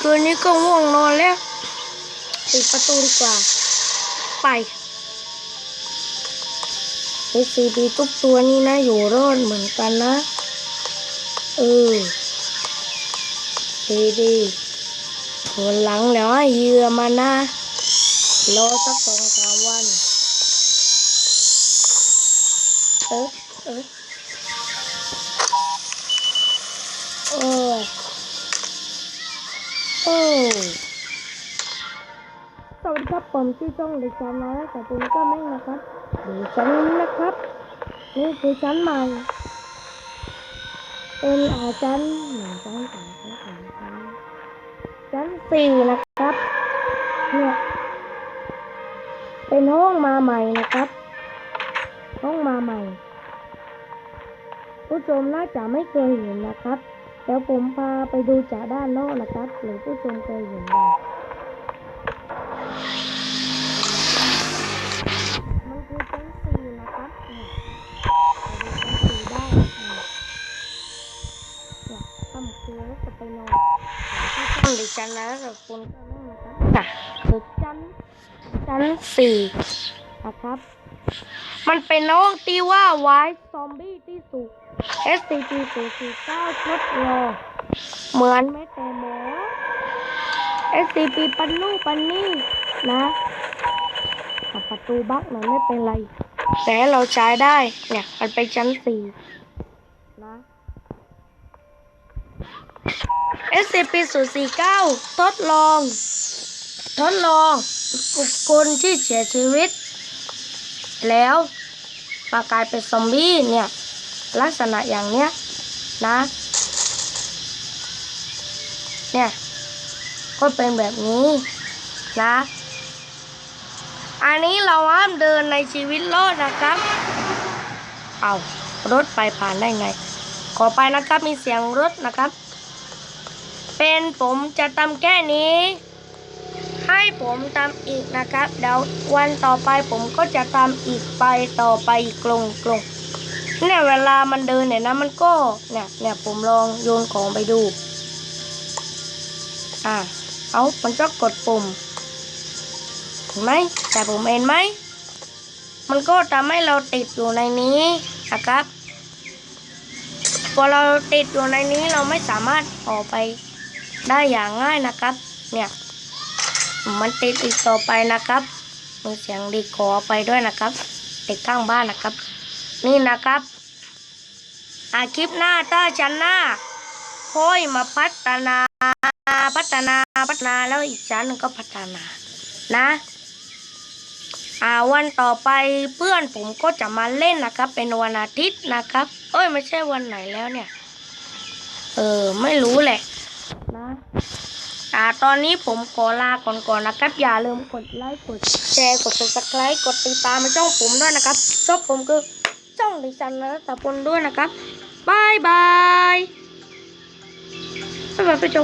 คืนนี้ก็ง่วงนอนแล้วปิดประตูดีกว่า ไป SCP ทุกตัวนี้นะอยู่รอดเหมือนกันนะ เออ ดีดีๆวันหลังแล้วให้เยื่อมานะรอสักสองสามวัน เออเออโอ้ โอ้สวัสดีครับผมชื่อจ้องเด็กชายนะแต่ตัวนี้ก็แม่งนะครับเดี๋ยวชั้นนี้นะครับ นี่คือชั้นใหม่ เป็นอาชั้นหนึ่งชั้นสองชั้นสามชั้นชั้นสี่นะครับ เนี่ย เป็นห้องมาใหม่นะครับ ห้องมาใหม่ ผู้ชมน่าจะไม่เคยเห็นนะครับ เดี๋ยวผมพาไปดูจากด้านนอกนะครับหรือผู้ชมเคยเห็นบ้างมันคือชั้นสี่นะครับเนี่ยไปดูชั้นสี่ได้เนี่ยเนี่ยค่ำคืนแล้วจะไปนอนที่ห้องดิฉันนะกับคุณก็นั่งนะครับน่ะคือชั้นชั้นสี่นะครับ มันเป็นน้องที่ว่าไว้ซอมบี้ที่สุด SCP 0 4 9ทดลองเหมือนแม่แต่หมอ SCP ปันนู่ปันนี่นะประตูบักหน่อยไม่เป็นไร แต่เราใช้ได้ เนี่ยมันไปชั้นสี่นะ SCP 0 4 9ทดลอง ทดลองบุคคลที่เสียชีวิต แล้วมากลายเป็นซอมบี้เนี่ยลักษณะอย่างเนี้ยนะเนี่ยก็เป็นแบบนี้นะ อันนี้เราห้ามเดินในชีวิตรอดนะครับ เอารถไปผ่านได้ไง ขอไปนะครับมีเสียงรถนะครับ เป็นผมจะทำแค่นี้ ให้ผมทำอีกนะครับ เดี๋ยววันต่อไปผมก็จะทำอีกไปต่อไปอีกกลงกลงเนี่ยเวลามันเดินเนี่ยนะมันก็เนี่ยเนี่ยผมลองโยนของไปดู อ่าเอามันก็กดปุ่มเห็นไหมแต่ผมเห็นไหมมันก็ทำให้เราติดอยู่ในนี้นะครับพอเราติดอยู่ในนี้เราไม่สามารถออกไปได้อย่างง่ายนะครับ เนี่ย มันติดอีกต่อไปนะครับ มีเสียงดีขอไปด้วยนะครับ เด็กข้างบ้านนะครับ นี่นะครับอาคลิปหน้าถ้าชั้นหน้าค่อยมาพัฒนาพัฒนาพัฒนาแล้วอีกชั้นหนึงก็พัฒนานะอ่าวันต่อไปเพื่อนผมก็จะมาเล่นนะครับ เป็นวันอาทิตย์นะครับ เอ้ยไม่ใช่วันไหนแล้วเนี่ย เออไม่รู้แหละนะ อ่าตอนนี้ผมขอลาก่อนก่อนๆนะครับ อย่าลืมกดไลค์กดแชร์กด subscribe กดติดตามมาช่องผมด้วยนะครับช่องผมคือช่องดิฉันนะตะปนด้วยนะครับบายบายบ๊ายบายผู้ชม